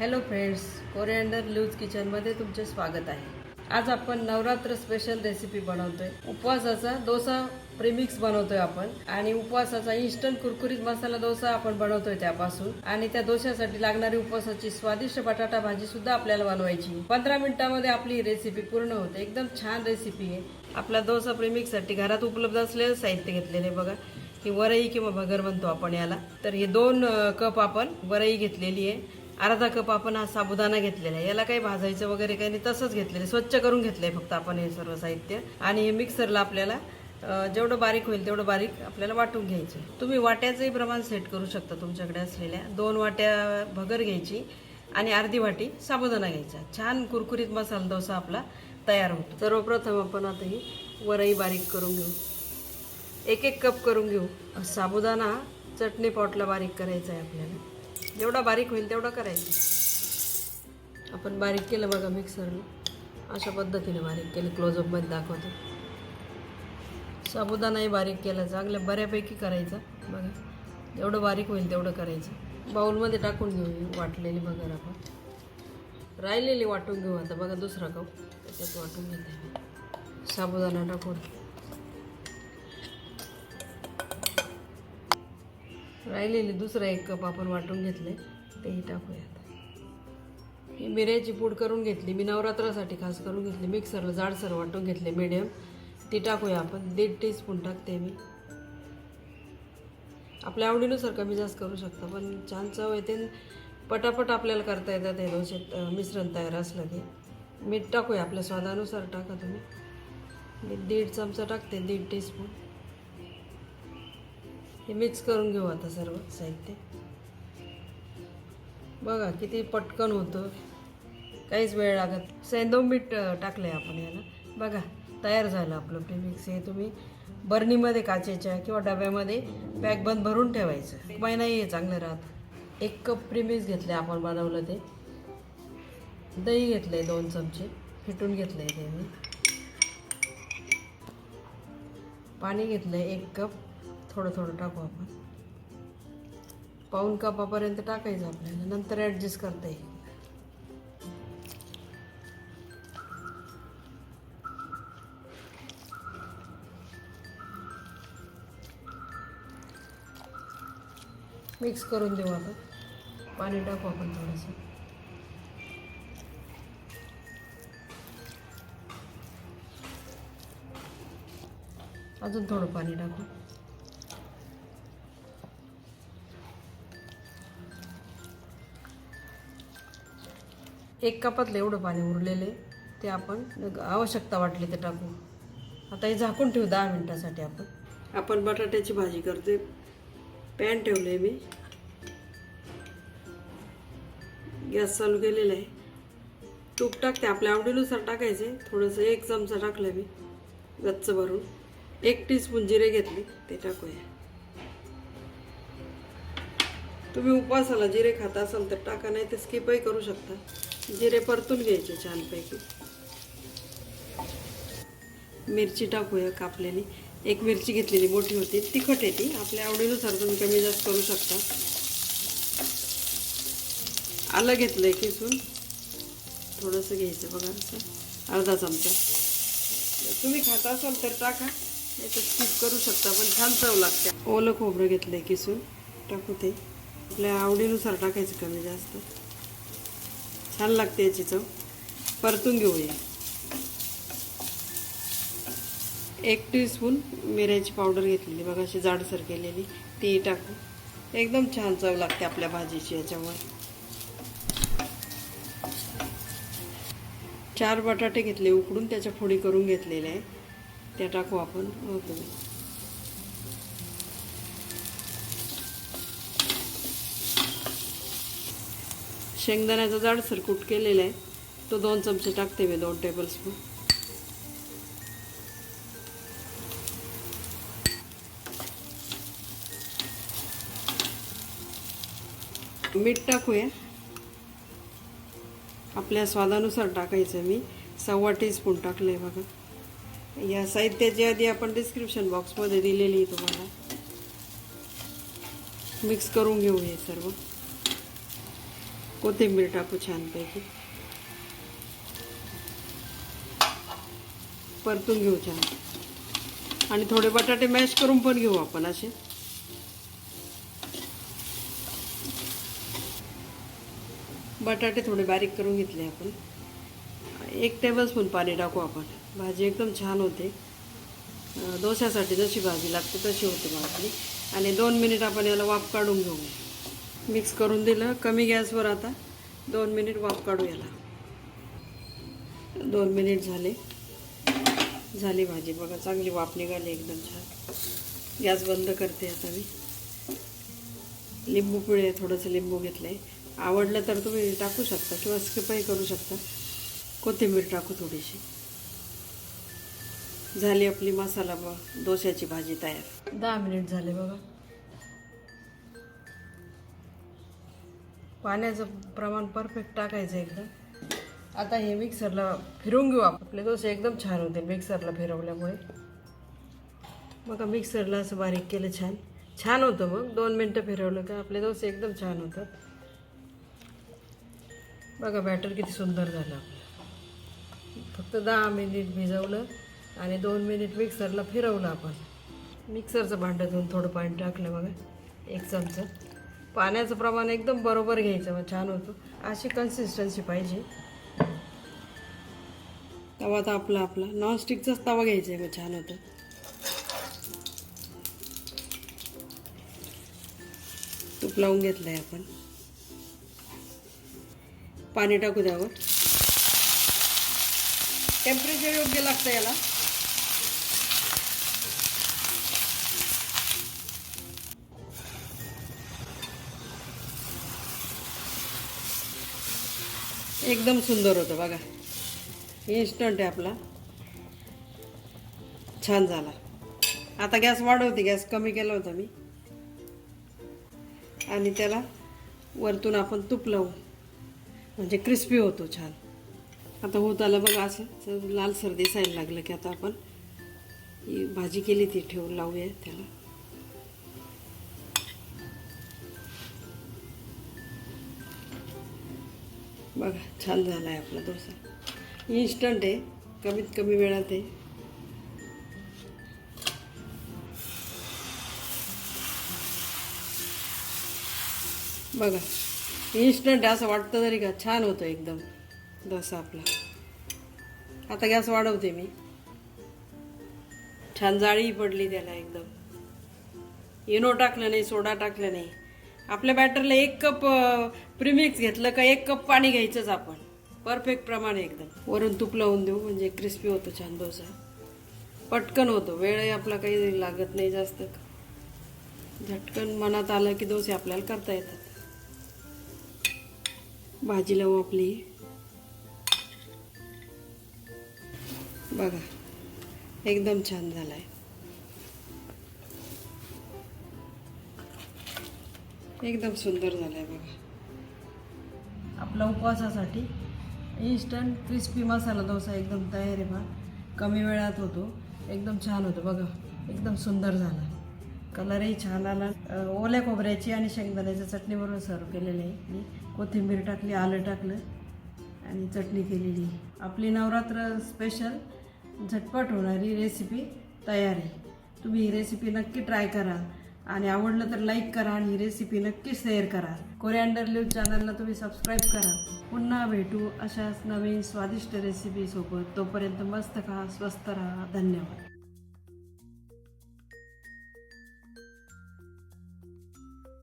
Hello friends coriander loose किचनमध्ये तुमचे स्वागत आहे. आज आपण नवरात्र स्पेशल रेसिपी बनवतोय. उपवासाचा डोसा प्रेमिक्स बनवतोय आपण आणि उपवासाचा इन्स्टंट कुरकुरीत मसाला डोसा आपण बनवतोय त्यापासून. आणि त्या डोश्यासाठी लागणारी उपवासाची स्वादिष्ट बटाटा भाजी सुद्धा आपल्याला बनवायची. पंधरा मिनिटांमध्ये आपली रेसिपी पूर्ण होते. एकदम छान रेसिपी आहे. आपला डोसा प्रेमिक्ससाठी घरात उपलब्ध असलेलं साहित्य घेतलेले बघा. ही वरई किंवा भगर म्हणतो आपण याला. तर हे दोन कप आपण वरई घेतलेली आहे. अर्धा कप आपण हा साबुदाणा घेतलेला आहे. याला काही भाजायचं वगैरे काही नाही तसंच घेतलेलं आहे. स्वच्छ करून घेतलंय फक्त आपण हे सर्व साहित्य. आणि हे मिक्सरला आपल्याला जेवढं बारीक होईल तेवढं बारीक आपल्याला वाटून घ्यायचं तुम्ही वाट्याचंही प्रमाण सेट करू शकता तुमच्याकडे असलेल्या. दोन वाट्या भगर घ्यायची आणि अर्धी वाटी साबुदाणा घ्यायचा. छान कुरकुरीत मसाला डोसा आपला तयार होतो. सर्वप्रथम आपण आता ही वरई बारीक करून घेऊ. एक एक कप करून घेऊ. साबुदाणा चटणी पॉटला बारीक करायचा आहे आपल्याला. जेवढा बारीक होईल तेवढा करायचं. आपण बारीक केलं बघा मिक्सरला अशा पद्धतीने बारीक केलं क्लोजअपमध्ये दाखवतो. साबुदाणाही बारीक केला चांगलं बऱ्यापैकी करायचा. बघा जेवढं बारीक होईल तेवढं करायचं. बाऊलमध्ये टाकून घेऊ वाटलेली बघा आपण. राहिलेली वाटून घेऊ आता. बघा दुसरा कप. त्याच्यात वाटून घेते साबुदाणा टाकून. राहिलेली दुसरा एक कप आपण वाटून घेतले तेही टाकूयात. ही मिऱ्याची पूड करून घेतली मी नवरात्रासाठी खास करून घेतली मिक्सरला जाडसर वाटून घेतले मीडियम ती टाकूया आपण दीड टीस्पून टाकते मी. आपल्या आवडीनुसार कमी जास्त करू शकता पण छान चव येते पटापट आपल्याला करता येतात हे दोनशे मिश्रण तयार असलं की. मीठ टाकूया आपल्या स्वादानुसार टाका तुम्ही. मी दीड चमचा टाकते दीड टीस्पून हे मिक्स करून घेऊ आता सर्व साहित्य. बघा किती पटकन होतं. काहीच वेळ लागत सेंदो मीठ टाकलं आहे आपण याला. बघा तयार झालं आपलं प्रीमिक्स हे तुम्ही बर्नीमध्ये काचेच्या किंवा डब्यामध्ये पॅक बंद भरून ठेवायचं. एक महिनाही हे चांगलं राहतं. एक कप प्रीमिक्स आहे आपण बनवलं ते. दही घेतलं आहे दोन चमचे. फिटून घेतलं आहे ते मी. पाणी घेतलं आहे एक कप थोडं थोडं टाकू आपण. पाऊन कपापर्यंत टाकायचं आपल्याला नंतर ॲडजस्ट करता येईल. मिक्स करून देऊ आपण. पाणी टाकू आपण थोडंसं. अजून थोडं पाणी टाकू. एक कपातलं एवढं पाणी उरलेले ते आपण आवश्यकता वाटली ते टाकू. आता हे झाकून ठेवू दहा मिनटासाठी आपण. आपण बटाट्याची भाजी करते पॅन ठेवले मी. गॅस चालू केलेला आहे. तूप टाकते. आपल्या आवडीनुसार टाकायचे. थोडंसं एक चमचा टाकलं मी. गच्च भरून. एक टीस्पून जिरे घेतले. ते टाकूया. तुम्ही उपवासाला जिरे खात असाल तर टाका नाही ते स्किपही करू शकता. जिरे परतून घ्यायचे छानपैकी. मिरची टाकूया कापलेली एक मिरची घेतलेली मोठी होती. तिखट आहे ती. आपल्या आवडीनुसार तुम्ही कमी जास्त करू शकता. आलं घेतलंय किसून. थोडंसं घ्यायचं बघा असं. अर्धा चमचा. तुम्ही खात असाल तर टाका. नाही तर स्किप करू शकता पण छान चव लागते. ओलं खोबरं घेतलंय किसून. टाकू ते. आपल्या आवडीनुसार टाकायचं कमी जास्त. छान लागते याची चव. परतून घेऊया. एक टीस्पून मिऱ्याची पावडर घेतलेली. बघा अशी जाडसर केलेली. ती टाकू. एकदम छान चव लागते आपल्या भाजीची याच्यावर. चार बटाटे घेतले उकडून त्याच्या फोडी करून घेतलेल्या आहे त्या टाकू आपण. ओके शेंगदाण्याचा जाडसर कूट केलेला आहे. तो दोन चमचे टाकते मी दोन टेबलस्पून मीठ टाकूया. आपल्या स्वादानुसार टाकायचं मी. सव्वा टीस्पून टाकलं आहे बघा. या साहित्याची आधी आपण डिस्क्रिप्शन बॉक्समध्ये दिलेली आहे तुम्हाला. मिक्स करून घेऊ हे सर्व. कोथिंबीर टाकू छानपैकी. परतून घेऊ छान. आणि थोडे बटाटे मॅश करून पण घेऊ आपण असे. बटाटे थोडे बारीक करून घेतले आपण. एक टेबलस्पून पाणी टाकू आपण. भाजी एकदम छान होते. डोश्यासाठी जशी भाजी लागते तशी होते भाजी आणि दोन मिनिट आपण याला वाफ काढून घेऊ. मिक्स करून दिलं. कमी गॅसवर आता दोन मिनिट वाफ काढू याला. दोन मिनिट झाले. झाली भाजी. बघा चांगली वाफ निघाली एकदम छान. गॅस बंद करते आता मी. लिंबू पिळे थोडंसं लिंबू घेतलं. आहे आवडलं तर तुम्ही टाकू शकता किंवा स्किपही करू शकता. कोथिंबीर टाकू थोडीशी. झाली आपली मसाला ब डोश्याची भाजी तयार. दहा मिनिट झाले बघा. पाण्याचं प्रमाण परफेक्ट टाकायचं एकदम. आता हे मिक्सरला फिरवून घेऊ आपण. आपले दोसे एकदम छान होते मिक्सरला फिरवल्यामुळे. मग मिक्सरला असं बारीक केलं छान. छान होतं मग दोन मिनटं फिरवलं का आपले दोसे एकदम छान होतात. बघा बॅटर किती सुंदर झालं आपलं. फक्त दहा मिनिट भिजवलं आणि दोन मिनिट मिक्सरला फिरवलं आपण. मिक्सरचं भांडं धुवून थोडं पाणी टाकलं बघा. एक चमचा. पाण्याचं प्रमाण एकदम बरोबर घ्यायचं मग छान होतं. अशी कन्सिस्टन्सी पाहिजे. तवा तर आपला आपला. नॉनस्टिकचाच तवा घ्यायचा आहे मग छान होतं. तूप लावून घेतलं आहे आपण. पाणी टाकू द्यावं टेम्परेचर योग्य लागतं याला. एकदम सुंदर होतं बघा. इन्स्टंट आहे आपला. छान झाला. आता गॅस वाढवते गॅस कमी केला होता मी. आणि त्याला वरतून आपण तूप लावू. म्हणजे क्रिस्पी होतो छान. आता होत आलं बघा असं. लाल सर्दी दिसायला लागलं की आता आपण ही भाजी केली ती ठेवून लावूया त्याला. बघा छान झाला आहे आपला डोसा. इन्स्टंट आहे कमीत कमी वेळात आहे. बघा इन्स्टंट असं वाटतं तरी का छान होतं एकदम डोसा आपला. आता गॅस वाढवते मी. छान जाळी पडली त्याला एकदम. इनो टाकलं नाही सोडा टाकलं नाही. आपल्या बॅटरला एक कप प्रिमिक्स घेतलं का एक कप पाणी घ्यायचंच आपण. परफेक्ट प्रमाणे एकदम. वरून तूप लावून देऊ म्हणजे क्रिस्पी होतो छान डोसा. पटकन होतो. वेळही आपला काही लागत नाही जास्त. झटकन मनात आलं की डोसे आपल्याला करता येतात. भाजी लावू आपली. बघा एकदम छान झाला आहे एकदम सुंदर झालाय बघा. आपला उपवासासाठी इन्स्टंट क्रिस्पी मसाला डोसा एकदम तयार आहे बा. कमी वेळात होतो. एकदम छान होतो बघा. एकदम सुंदर झाला. कलरही छान आला. ओल्या खोबऱ्याची आणि शेंगदाण्याच्या चटणीबरोबर सर्व केलेलं आहे मी. कोथिंबीर टाकली आलं टाकलं आणि चटणी केलेली आपली नवरात्र स्पेशल झटपट होणारी रेसिपी तयार आहे. तुम्ही ही रेसिपी नक्की ट्राय करा. आणि आवडलं तर लाईक करा आणि ही रेसिपी नक्की शेअर करा. कोरिअँडर न्यूज चॅनलला तुम्ही सबस्क्राईब करा. पुन्हा भेटू अशाच नवीन स्वादिष्ट रेसिपीसोबत तोपर्यंत मस्त खा स्वस्त राहा. धन्यवाद.